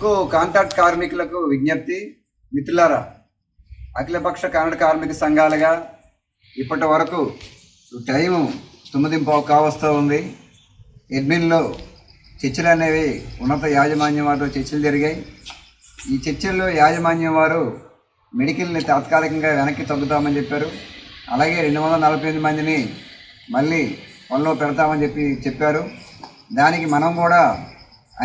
TIDCO contract కార్మికులకు విజ్ఞప్తి. మిత్రులారా అఖిలపక్ష కన్నడ కార్మిక సంఘాలుగా ఇప్పటి వరకు టైం తొమ్మిది కావస్తూ ఉంది. ఎడ్మిన్లో చర్చలు అనేవి ఉన్నత యాజమాన్యం వారితో చర్చలు జరిగాయి. ఈ చర్చల్లో యాజమాన్యం వారు మెడికల్ని తాత్కాలికంగా వెనక్కి తగ్గుతామని చెప్పారు. అలాగే రెండు వందల నలభై ఎనిమిది మందిని మళ్ళీ పనిలో పెడతామని చెప్పి చెప్పారు. దానికి మనం కూడా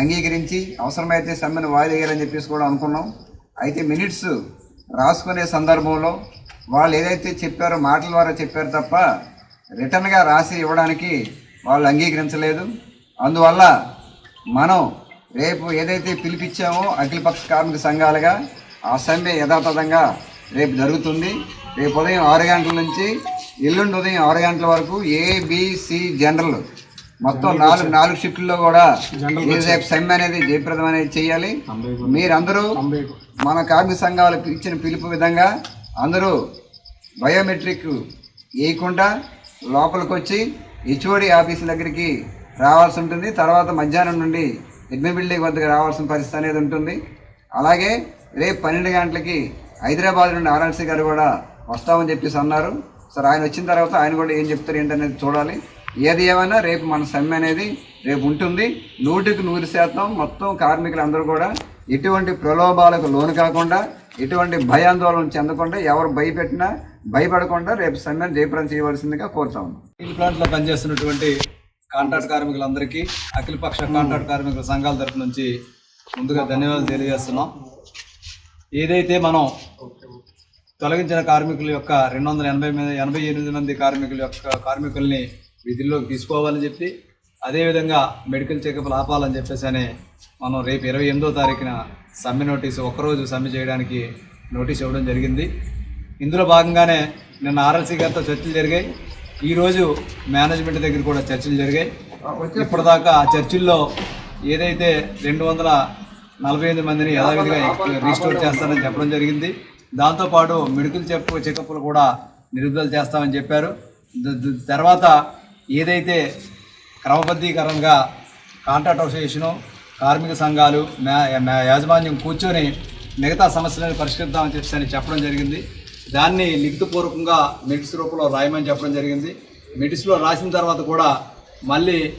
అంగీకరించి అవసరమైతే సమ్మెను వాయిదేయాలని చెప్పేసి కూడా అనుకున్నాం. అయితే మినిట్స్ రాసుకునే సందర్భంలో వాళ్ళు ఏదైతే చెప్పారో మాటల ద్వారా చెప్పారు తప్ప రిటర్న్గా రాసి ఇవ్వడానికి వాళ్ళు అంగీకరించలేదు. అందువల్ల మనం రేపు ఏదైతే పిలిపించామో అఖిలపక్ష కార్మిక సంఘాలుగా ఆ సమ్మె యథాతథంగా రేపు జరుగుతుంది. రేపు ఉదయం ఆరు గంటల నుంచి ఎల్లుండి ఉదయం ఆరు గంటల వరకు ఏబిసి జనరల్ మొత్తం నాలుగు నాలుగు షిఫ్ట్లో కూడా ఈ రేపు సమ్మె అనేది జయప్రదం అనేది చేయాలి. మీరందరూ మన కార్మిక సంఘాలు ఇచ్చిన పిలుపు విధంగా అందరూ బయోమెట్రిక్ వేయకుండా లోపలికి వచ్చి హెచ్ఓడి ఆఫీస్ దగ్గరికి రావాల్సి ఉంటుంది. తర్వాత మధ్యాహ్నం నుండి అడ్మిన్ బిల్డింగ్ వద్దకు రావాల్సిన పరిస్థితి అనేది ఉంటుంది. అలాగే రేపు పన్నెండు గంటలకి హైదరాబాద్ నుండి ఆర్ఎల్సీ గారు కూడా వస్తామని చెప్పేసి అన్నారు. సరే ఆయన వచ్చిన తర్వాత ఆయన కూడా ఏం చెప్తారు ఏంటనేది చూడాలి. ఏది ఏమైనా రేపు మన సమ్మె అనేది రేపు ఉంటుంది. నూటికి నూరు శాతం మొత్తం కార్మికులందరూ కూడా ఎటువంటి ప్రలోభాలకు లోను కాకుండా ఎటువంటి భయాందోళన చెందకుండా ఎవరు భయపెట్టినా భయపడకుండా రేపు సమ్మెను జయప్రదం చేయవలసిందిగా కోరుతా ఉన్నాం. స్టీల్ ప్లాంట్లో పనిచేస్తున్నటువంటి కాంట్రాక్ట్ కార్మికులందరికీ అఖిలపక్ష కాంట్రాక్ట్ కార్మికుల సంఘాల తరఫు నుంచి ముందుగా ధన్యవాదాలు తెలియజేస్తున్నాం. ఏదైతే మనం తొలగించిన కార్మికుల యొక్క రెండు వందల ఎనభై మీద ఎనభై ఎనిమిది మంది కార్మికుల యొక్క కార్మికుల్ని విధుల్లోకి తీసుకోవాలని చెప్పి అదేవిధంగా మెడికల్ చెకప్లు ఆపాలని చెప్పేసి అని మనం రేపు ఇరవై ఎనిమిదో తారీఖున సమ్మె నోటీసు ఒక్కరోజు సమ్మె చేయడానికి నోటీస్ ఇవ్వడం జరిగింది. ఇందులో భాగంగానే నిన్న ఆర్ఎల్సీ గారితో చర్చలు జరిగాయి. ఈరోజు మేనేజ్మెంట్ దగ్గర కూడా చర్చలు జరిగాయి. ఇప్పటిదాకా ఆ చర్చిల్లో ఏదైతే రెండు వందల నలభై ఎనిమిది మందిని యథావిధిగా రీస్టోర్ చేస్తారని చెప్పడం జరిగింది. దాంతోపాటు మెడికల్ చెక్ చెకప్లు కూడా నిలుపుదల చేస్తామని చెప్పారు. తర్వాత ఏదైతే క్రమబద్ధీకరణగా కాంట్రాక్ట్ అసోసియేషను కార్మిక సంఘాలు మ్యా- యాజమాన్యం కూర్చొని మిగతా సమస్యలను పరిష్కరిద్దామని చెప్పేసి అని చెప్పడం జరిగింది. దాన్ని లిఖితపూర్వకంగా మెటిస్ రూపంలో రాయమని చెప్పడం జరిగింది. మెటిస్లో రాసిన తర్వాత కూడా మళ్ళీ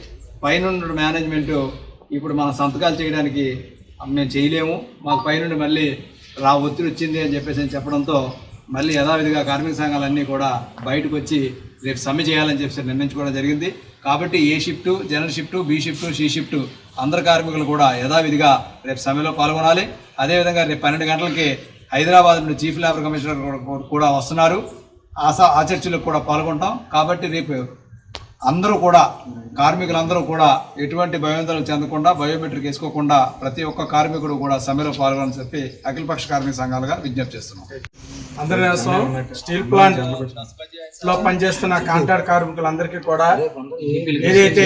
పైనుండి మేనేజ్మెంటు ఇప్పుడు మన సంతకాలు చేయడానికి మేము చేయలేము. మాకు పైనుండి మళ్ళీ రా ఒత్తిడి వచ్చింది అని చెప్పేసి అని చెప్పడంతో మళ్ళీ యథావిధిగా కార్మిక సంఘాలన్నీ కూడా బయటకు వచ్చి రేపు సమ్మె చేయాలని చెప్పేసి నిర్ణయించుకోవడం జరిగింది. కాబట్టి A shift general shift B shift C shift అందరు కార్మికులు కూడా యథావిధిగా రేపు సమ్మెలో పాల్గొనాలి. అదేవిధంగా రేపు పన్నెండు గంటలకి హైదరాబాద్ నుండి చీఫ్ లేబర్ కమిషనర్ కూడా- కూడా వస్తున్నారు. ఆ ఆ చర్చలకు కూడా పాల్గొంటాం. కాబట్టి రేపు అందరూ కూడా కార్మికులందరూ కూడా ఎటువంటి భయోందనలు చెందకుండా బయోమెట్రిక్ వేసుకోకుండా ప్రతి ఒక్క కార్మికుడు కూడా సమ్మెలో పాల్గొనని చెప్పి అఖిలపక్ష కార్మిక సంఘాలుగా విజ్ఞప్తి చేస్తున్నాం. అందరి స్టీల్ ప్లాంట్లో పనిచేస్తున్న కాంట్రాక్ట్ కార్మికులందరికీ కూడా ఏదైతే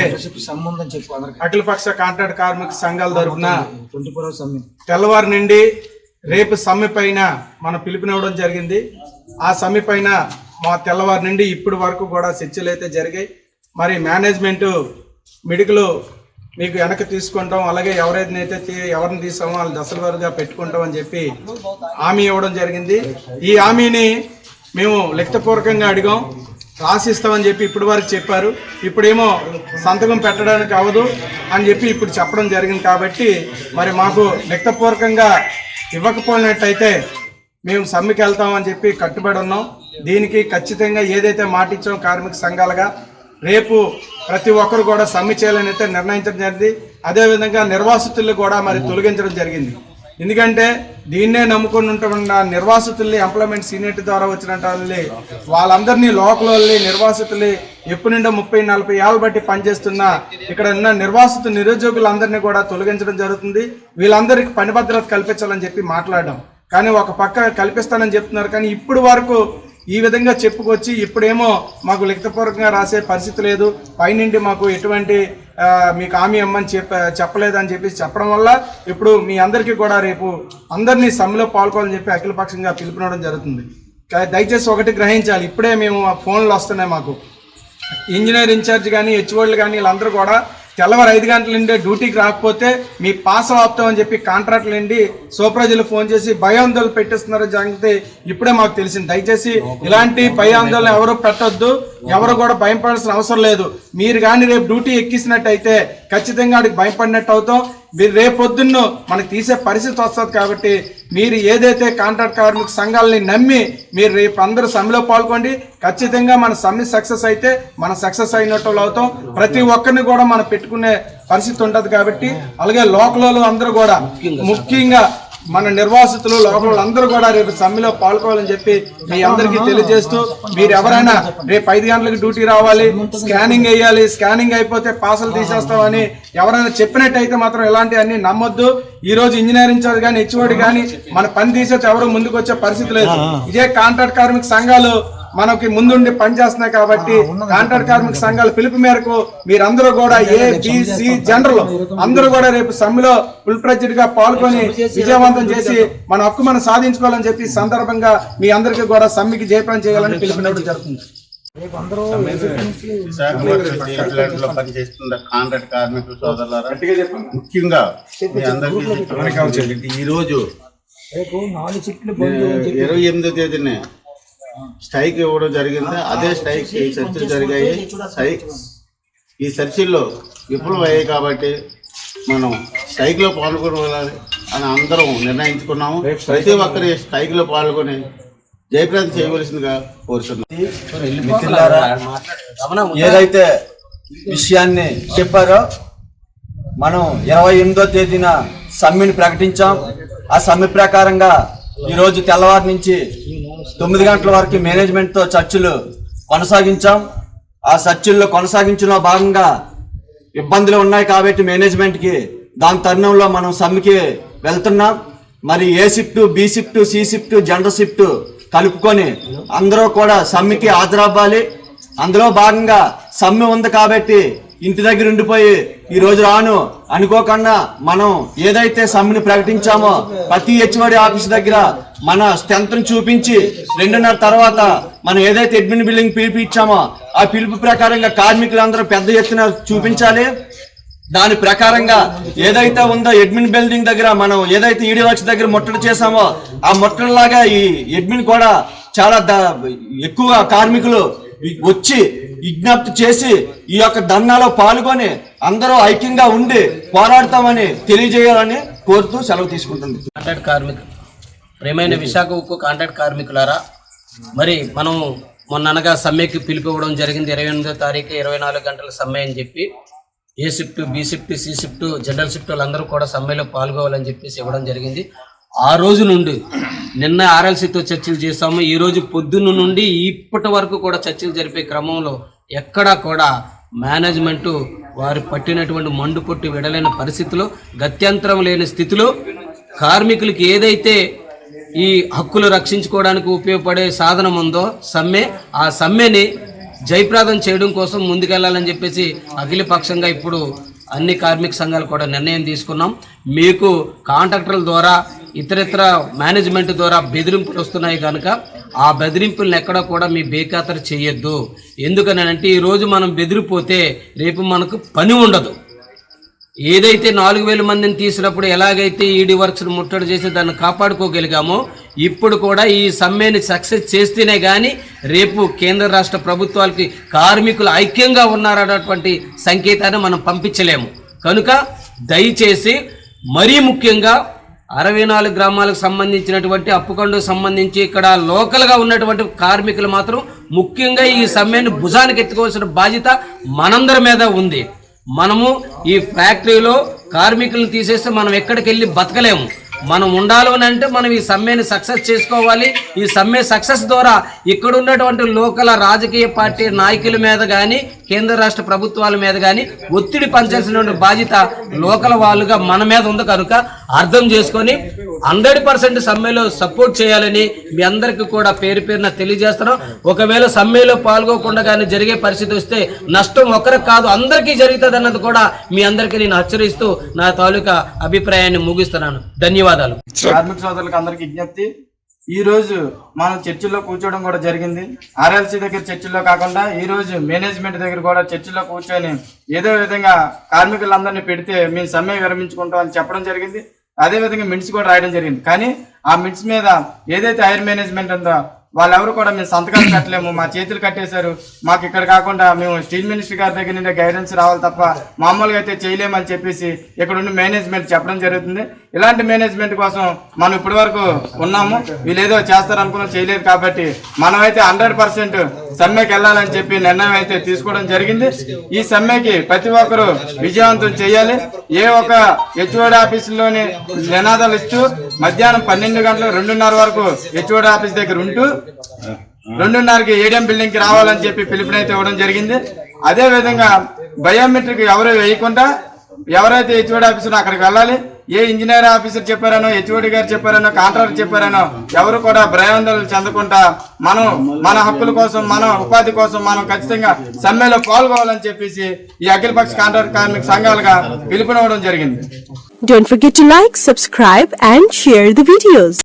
సంబంధం చెప్పు అఖిలపక్ష కాంట్రాక్ట్ కార్మిక సంఘాల తరఫున తెల్లవారు నుండి రేపు సమ్మె పైన మనం పిలుపునివ్వడం జరిగింది. ఆ సమ్మె పైన మా తెల్లవారు నుండి ఇప్పటి వరకు కూడా చర్చలు అయితే జరిగాయి. మరి మేనేజ్మెంట్ మెడికల్ మీకు వెనక్కి తీసుకుంటాం. అలాగే ఎవరైతే ఎవరిని తీసామో వాళ్ళు దశల వారుగా పెట్టుకుంటాం అని చెప్పి హామీ ఇవ్వడం జరిగింది. ఈ హామీని మేము లిఖితపూర్వకంగా అడిగాం. రాసిస్తామని చెప్పి ఇప్పటి వరకు చెప్పారు. ఇప్పుడేమో సంతకం పెట్టడానికి అవ్వదు అని చెప్పి ఇప్పుడు చెప్పడం జరిగింది కాబట్టి మరి మాకు లిఖితపూర్వకంగా ఇవ్వకపోయినట్టయితే మేము సమ్మెకి వెళ్తామని చెప్పి కట్టుబడి ఉన్నాం. దీనికి ఖచ్చితంగా ఏదైతే మాటిచ్చాం కార్మిక సంఘాలుగా రేపు ప్రతి ఒక్కరు కూడా సమ్మె చేయాలని అయితే నిర్ణయించడం జరిగింది. అదేవిధంగా నిర్వాసితులు కూడా మరి తొలగించడం జరిగింది. ఎందుకంటే దీన్నే నమ్ముకొని ఉంటున్న నిర్వాసితుల్ని ఎంప్లాయ్మెంట్ సీనియర్ ద్వారా వచ్చిన వాళ్ళని వాళ్ళందరినీ లోకల్ వాళ్ళని నిర్వాసితుల్ని ఎప్పటి నుండో ముప్పై నలభై ఏళ్ళ బట్టి పనిచేస్తున్న ఇక్కడ ఉన్న నిర్వాసిత నిరుద్యోగులందరినీ కూడా తొలగించడం జరుగుతుంది. వీళ్ళందరికీ పని భద్రత కల్పించాలని చెప్పి మాట్లాడడం కానీ ఒక పక్క కల్పిస్తానని చెప్తున్నారు. కానీ ఇప్పుడు వరకు ఈ విధంగా చెప్పుకొచ్చి ఇప్పుడేమో మాకు లిఖితపూర్వకంగా రాసే పరిస్థితి లేదు. పైనుండి మాకు ఎటువంటి మీకు హామీ ఇమ్మని చెప్ప చెప్పలేదని చెప్పేసి చెప్పడం వల్ల ఇప్పుడు మీ అందరికీ కూడా రేపు అందరినీ సమ్మెలో పాల్గొనాలని చెప్పి అఖిలపక్షంగా పిలుపునడం జరుగుతుంది. దయచేసి ఒకటి గ్రహించాలి. ఇప్పుడే మేము ఆ ఫోన్లు వస్తున్నాయి మాకు. ఇంజనీర్ ఇన్ఛార్జ్ కానీ హెచ్ఓళ్ళు కానీ వీళ్ళందరూ కూడా తెల్లవారు ఐదు గంటల నుండి డ్యూటీకి రాకపోతే మీ పాస్ ఆపుతాం అని చెప్పి కాంట్రాక్టులు నుండి సూపర్వైజర్లు ఫోన్ చేసి భయాందోళన పెట్టిస్తున్నారు జాగ్రత్త. ఇప్పుడే మాకు తెలిసింది. దయచేసి ఇలాంటి భయాందోళన ఎవరు పెట్టొద్దు. ఎవరు కూడా భయపడాల్సిన అవసరం లేదు. మీరు కానీ రేపు డ్యూటీ ఎక్కిసినట్టయితే ఖచ్చితంగా వాడికి భయపడినట్టు అవుతాం. మీరు రేపొద్దున్న మనకి తీసే పరిస్థితి వస్తుంది కాబట్టి మీరు ఏదైతే కాంట్రాక్ట్ కార్మిక సంఘాలని నమ్మి మీరు రేపు అందరూ సమ్మెలో పాల్గొండి ఖచ్చితంగా మన సమ్మె సక్సెస్ అయితే మన సక్సెస్ అయినట్టు అవుతాం. ప్రతి ఒక్కరిని కూడా మనం పెట్టుకునే పరిస్థితి ఉంటుంది కాబట్టి అలాగే లోకల్ అందరూ కూడా ముఖ్యంగా మన నిర్వాసితులు లోకల్ అందరూ కూడా రేపు సమ్మెలో పాల్గొవాలని చెప్పి మీ అందరికీ తెలియజేస్తూ మీరు ఎవరైనా రేపు ఐదు గంటలకు డ్యూటీ రావాలి స్కానింగ్ వేయాలి స్కానింగ్ అయిపోతే పాసలు తీసేస్తామని ఎవరైనా చెప్పినట్టయితే మాత్రం ఇలాంటి అన్ని నమ్మొద్దు. ఈ రోజు ఇంజనీరింగ్ చదువు కానీ హెచ్ఓడి కానీ మన పని తీసేసి ఎవరు ముందుకు వచ్చే పరిస్థితి లేదు. ఇదే కాంట్రాక్ట్ కార్మిక సంఘాలు మనకి ముందుండి పనిచేస్తున్నాయి కాబట్టి కాంట్రాక్ట్ కార్మిక సంఘాల పిలుపు మేరకు మీరందరూ కూడా ఏ బిసి జనరల్ అందరూ కూడా రేపు సమ్మెలో ఫుల్ ఫ్లెడ్జ్డ్గా పాల్గొని విజయవంతం చేసి మన హక్కు మనం సాధించుకోవాలని చెప్పి సందర్భంగా మీ అందరికీ కూడా సమ్మెకి జయప్రదం చేయాలని పిలుపునివ్వడం జరుగుతుంది. కాంట్రాక్ట్ కార్మికుల సోదరులారా ముఖ్యంగా మీ అందరికీ ఈ రోజు ఇరవై ఎనిమిదో తేదీనే స్ట్రైక్ ఇవ్వడం జరిగింది. అదే స్ట్రైక్ చర్చలు జరిగాయి. స్ట్రైక్ ఈ చర్చల్లో విఫలం అయ్యాయి కాబట్టి మనం స్ట్రైక్లో పాల్గొనాలి అని అందరం నిర్ణయించుకున్నాము. ప్రతి ఒక్కరి స్ట్రైక్లో పాల్గొని జయప్రదం చేయవలసిందిగా కోరుతున్నాం ఏదైతే విషయాన్ని చెప్పారో మనం ఇరవై ఎనిమిదో తేదీన సమ్మెని ప్రకటించాం. ఆ సమ్మె ప్రకారంగా ఈరోజు తెల్లవారు నుంచి తొమ్మిది గంటల వరకు మేనేజ్మెంట్తో చర్చలు కొనసాగించాం. ఆ చర్చల్లో కొనసాగించిన భాగంగా ఇబ్బందులు ఉన్నాయి కాబట్టి మేనేజ్మెంట్కి దాని తరుణంలో మనం సమ్మెకి వెళ్తున్నాం. మరి A shift B shift C shift general shift కలుపుకొని అందరూ కూడా సమ్మెకి హాజరవ్వాలి. అందులో భాగంగా సమ్మె ఉంది కాబట్టి ఇంటి దగ్గర ఉండిపోయి ఈ రోజు రాను. అనుకోకుండా మనం ఏదైతే సమ్మెను ప్రకటించామో ప్రతి హెచ్ఓడి ఆఫీస్ దగ్గర మన స్ట్రెంత్ను చూపించి రెండున్నర తర్వాత మనం ఏదైతే అడ్మిన్ బిల్డింగ్ పిలిపి ఇచ్చామో ఆ పిలుపు ప్రకారంగా కార్మికులందరూ పెద్ద ఎత్తున చూపించాలి. దాని ప్రకారంగా ఏదైతే ఉందో అడ్మిన్ బిల్డింగ్ దగ్గర మనం ఏదైతే ఈడీ దగ్గర ముట్టడి చేసామో ఆ ముట్టడిలాగా ఈ అడ్మిన్ కూడా చాలా ఎక్కువ కార్మికులు వచ్చి విజ్ఞప్తి చేసి ఈ యొక్క ధర్నాలో పాల్గొని అందరూ ఐక్యంగా ఉండి పోరాడతామని తెలియజేయాలని కోరుతూ సెలవు తీసుకుంటుంది. కాంట్రాక్ట్ కార్మిక ప్రేమైన విశాఖ ఉక్కు కాంట్రాక్ట్ కార్మికులారా మరి మనం మొన్న అనగా సమ్మెకి పిలిపివ్వడం జరిగింది. ఇరవై ఎనిమిదో తారీఖు ఇరవై నాలుగు గంటల సమ్మె అని చెప్పి A shift B shift C shift general shift వాళ్ళందరూ కూడా సమ్మెలో పాల్గొవాలని చెప్పేసి ఇవ్వడం జరిగింది. ఆ రోజు నుండి నిన్న ఆర్ఎల్సీతో చర్చలు చేశాము. ఈ రోజు పొద్దున్న నుండి ఇప్పటి వరకు కూడా చర్చలు జరిపే క్రమంలో ఎక్కడా కూడా మేనేజ్మెంట్ వారు పట్టినటువంటి మండు పొట్టి విడలేని పరిస్థితిలో గత్యంతరం లేని స్థితిలో కార్మికులకి ఏదైతే ఈ హక్కులు రక్షించుకోవడానికి ఉపయోగపడే సాధనం ఉందో సమ్మె ఆ సమ్మెని జయప్రదం చేయడం కోసం ముందుకెళ్ళాలని చెప్పేసి అఖిలపక్షంగా ఇప్పుడు అన్ని కార్మిక సంఘాలు కూడా నిర్ణయం తీసుకున్నాం. మీకు కాంట్రాక్టర్ల ద్వారా ఇతరితర మేనేజ్మెంట్ ద్వారా బెదిరింపులు వస్తున్నాయి కనుక ఆ బెదిరింపులను ఎక్కడ కూడా మీ బేఖాతరు చేయొద్దు. ఎందుకనంటే ఈరోజు మనం బెదిరిపోతే రేపు మనకు పని ఉండదు. ఏదైతే నాలుగు వేల మందిని తీసినప్పుడు ఎలాగైతే ఈడీ వర్క్స్ను ముట్టడి చేసి దాన్ని కాపాడుకోగలిగామో ఇప్పుడు కూడా ఈ సమ్మెని సక్సెస్ చేస్తేనే కానీ రేపు కేంద్ర రాష్ట్ర ప్రభుత్వాలకి కార్మికులు ఐక్యంగా ఉన్నారన్నటువంటి సంకేతాన్ని మనం పంపించలేము. కనుక దయచేసి మరీ ముఖ్యంగా అరవై నాలుగు గ్రామాలకు సంబంధించినటువంటి అప్పుకండుకు సంబంధించి ఇక్కడ లోకల్గా ఉన్నటువంటి కార్మికులు మాత్రం ముఖ్యంగా ఈ సమ్మెను భుజానికి ఎత్తుకోవాల్సిన బాధ్యత మనందరి మీద ఉంది. మనము ఈ ఫ్యాక్టరీలో కార్మికులను తీసేస్తే మనం ఎక్కడికి వెళ్ళి బతకలేము. మనం ఉండాలని అంటే మనం ఈ సమ్మెని సక్సెస్ చేసుకోవాలి. ఈ సమ్మె సక్సెస్ ద్వారా ఇక్కడ ఉన్నటువంటి లోకల రాజకీయ పార్టీ నాయకుల మీద కానీ కేంద్ర రాష్ట్ర ప్రభుత్వాల మీద కానీ ఒత్తిడి పనిచేసినటువంటి బాధ్యత లోకల వాళ్ళుగా మన మీద ఉంది కనుక అర్థం చేసుకొని హండ్రెడ్ పర్సెంట్ సమ్మెలో సపోర్ట్ చేయాలని మీ అందరికీ కూడా పేరు పేరున తెలియజేస్తున్నాం. ఒకవేళ సమ్మెలో పాల్గొకుండా కానీ జరిగే పరిస్థితి వస్తే నష్టం ఒకరికి కాదు అందరికీ జరుగుతుంది అన్నది కూడా మీ అందరికీ నేను హెచ్చరిస్తూ నా తాలూకా అభిప్రాయాన్ని ముగిస్తున్నాను. ధన్యవాదాలు. కార్మిక సోదరులకు అందరికి విజ్ఞప్తి. ఈ రోజు మనం చర్చిలో కూర్చోవడం కూడా జరిగింది. ఆర్ఎల్సీ దగ్గర చర్చిలో కాకుండా ఈ రోజు మేనేజ్మెంట్ దగ్గర కూడా చర్చిలో కూర్చొని ఏదో విధంగా కార్మికులందరినీ పెడితే మేము సమ్మె విరమించుకుంటాం అని చెప్పడం జరిగింది. అదే విధంగా కూడా రాయడం జరిగింది. కానీ ఆ మినిట్స్ మీద ఏదైతే హైర్ మేనేజ్మెంట్ ఉందో వాళ్ళెవరు కూడా మేము సంతకాలు పెట్టలేము మా చేతులు కట్టేశారు. మాకు ఇక్కడ కాకుండా మేము స్టీల్ మినిస్టర్ గారి దగ్గర నుండి గైడెన్స్ రావాలి తప్ప మామూలుగా అయితే చేయలేమని చెప్పేసి ఇక్కడ ఉండి మేనేజ్మెంట్ చెప్పడం జరుగుతుంది. ఇలాంటి మేనేజ్మెంట్ కోసం మనం ఇప్పటి వరకు ఉన్నాము. వీళ్ళు ఏదో చేస్తారనుకున్నాం చేయలేదు కాబట్టి మనమైతే హండ్రెడ్ పర్సెంట్ సమ్మెకి వెళ్ళాలని చెప్పి నిర్ణయం అయితే తీసుకోవడం జరిగింది. ఈ సమ్మెకి ప్రతి ఒక్కరూ విజయవంతం చేయాలి. ఏ ఒక హెచ్ఓడి ఆఫీసులోని నినాదాలు ఇస్తూ మధ్యాహ్నం పన్నెండు గంటల రెండున్నర వరకు హెచ్ఓడి ఆఫీస్ దగ్గర ఉంటూ రెండున్నరకి ఏడిఎం బిల్డింగ్కి రావాలని చెప్పి పిలుపునైతే ఇవ్వడం జరిగింది. అదే విధంగా బయోమెట్రిక్ ఎవరు వేయకుండా ఎవరైతే హెచ్ఓడి ఆఫీసులో అక్కడికి వెళ్ళాలి ఏ ఇంజనీర్ ఆఫీసర్ చెప్పారనో హెచ్ఓడి గారు చెప్పారనో కాంట్రాక్టర్ చెప్పారనో ఎవరు కూడా భయాందోళన చెందకుండా మనం మన హక్కుల కోసం మన ఉపాధి కోసం మనం ఖచ్చితంగా సమ్మెలో పాల్గొవాలని చెప్పేసి ఈ అఖిలపక్ష కాంట్రాక్ట్ కార్మిక సంఘాలుగా పిలుపునివ్వడం జరిగింది Don't forget to like, subscribe and share the videos.